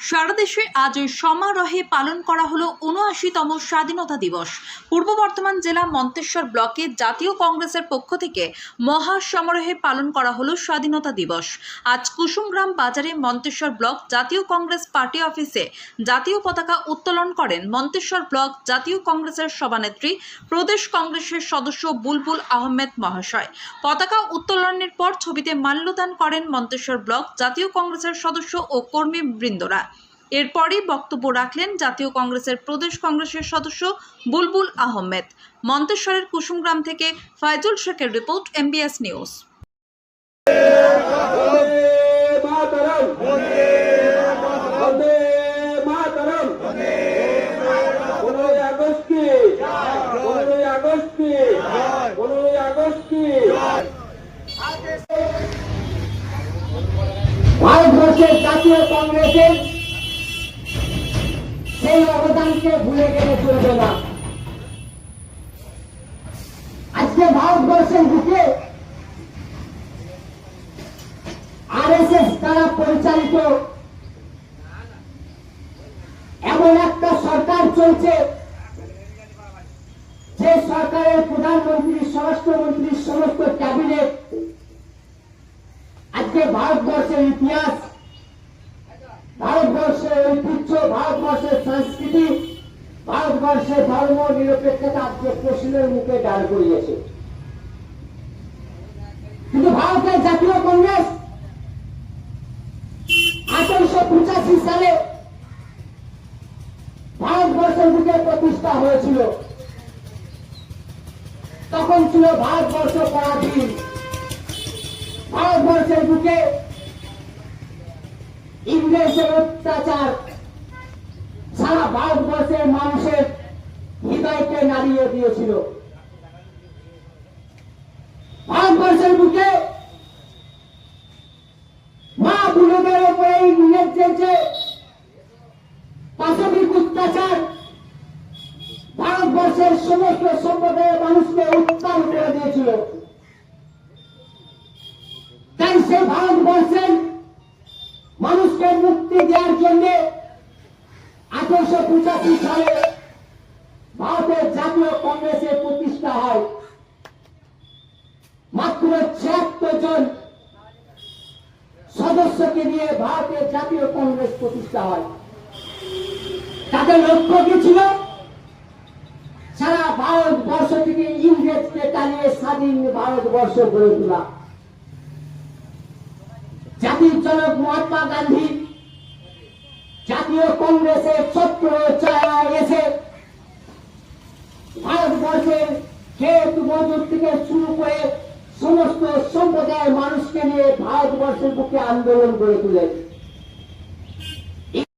সারা দেশে আজ সমারোহে পালন করা হলো উনআশিতম স্বাধীনতা দিবস। পূর্ব বর্ধমান জেলা মন্তেশ্বর ব্লকে জাতীয় কংগ্রেসের পক্ষ থেকে মহা সমারোহে পালন করা হলো স্বাধীনতা দিবস। আজ কুসুমগ্রাম বাজারে মন্তেশ্বর ব্লক জাতীয় কংগ্রেস পার্টি অফিসে জাতীয় পতাকা উত্তোলন করেন মন্তেশ্বর ব্লক জাতীয় কংগ্রেসের সভানেত্রী, প্রদেশ কংগ্রেসের সদস্য বুলবুল আহমেদ মহাশয়। পতাকা উত্তোলনের পর ছবিতে মাল্যদান করেন মন্তেশ্বর ব্লক জাতীয় কংগ্রেসের সদস্য ও কর্মীবৃন্দরা এরপরই বক্তব্য রাখলেন জাতীয় কংগ্রেসের প্রদেশ কংগ্রেসের সদস্য বুলবুল আহমেদ মন্তেশ্বরের কুসুমগ্রাম থেকে ফায়জুল শেখের রিপোর্ট এমবিএস নিউজ আগস্ট কি আগস্ট কি পনেরোই আগস্ট কি ভারতবর্ষের জাতীয় কংগ্রেসের সেই অবদানকে ভুলে গেলে চলবে না। আজকে ভারতবর্ষের বুকে আরএসএস দ্বারা পরিচালিত এমন একটা সরকার চলছে, যে সরকারের প্রধানমন্ত্রী, স্বরাষ্ট্রমন্ত্রী, সমস্ত ক্যাবিনেট আজকে ভারতবর্ষের ইতিহাস, ভারতবর্ষের ঐতিহ্য, ভারতবর্ষের সংস্কৃতি ভারতবর্ষের ধর্ম নিরপেক্ষতা আজকে প্রশ্নের মুখে দাঁড় করিয়েছে। কিন্তু ভারতের জাতীয় কংগ্রেস আঠারোশো পঁচাশি সালে ভারতবর্ষের বুকে প্রতিষ্ঠা হয়েছিল। তখন ছিল ভারতবর্ষ পরাধীন। ভারতবর্ষের বুকে ইংরেজের অত্যাচার, সারা ভারতবর্ষের মানুষের হৃদয়কে নাড়িয়ে দিয়েছিল। ভারতবর্ষের বুকে মা বুড়োদের উপরে ইংরেজদের যে পাশবিক অত্যাচার ভারতবর্ষের সমস্ত সম্প্রদায়ের মানুষকে উত্তাল করে দিয়েছিল। তাই সে ভারতবর্ষের মানুষকে মুক্তি দেওয়ার জন্য আঠারোশো পঁচাশি সালে ভারতের জাতীয় কংগ্রেসের প্রতিষ্ঠা হয়। মাত্র ছিয়াত্তর জন সদস্যকে নিয়ে ভারতের জাতীয় কংগ্রেস প্রতিষ্ঠা হয়। তাদের লক্ষ্য কি ছিল? সারা ভারতবর্ষ থেকে ইংরেজকে টানিয়ে স্বাধীন ভারতবর্ষ গড়ে তোলা। জাতির জনক মহাত্মা গান্ধী জাতীয় কংগ্রেসের ছত্র এসে ভারতবর্ষের ক্ষেত মজুর থেকে শুরু করে সমস্ত সম্প্রদায়ের মানুষকে নিয়ে ভারতবর্ষের বুকে আন্দোলন গড়ে তুলেন।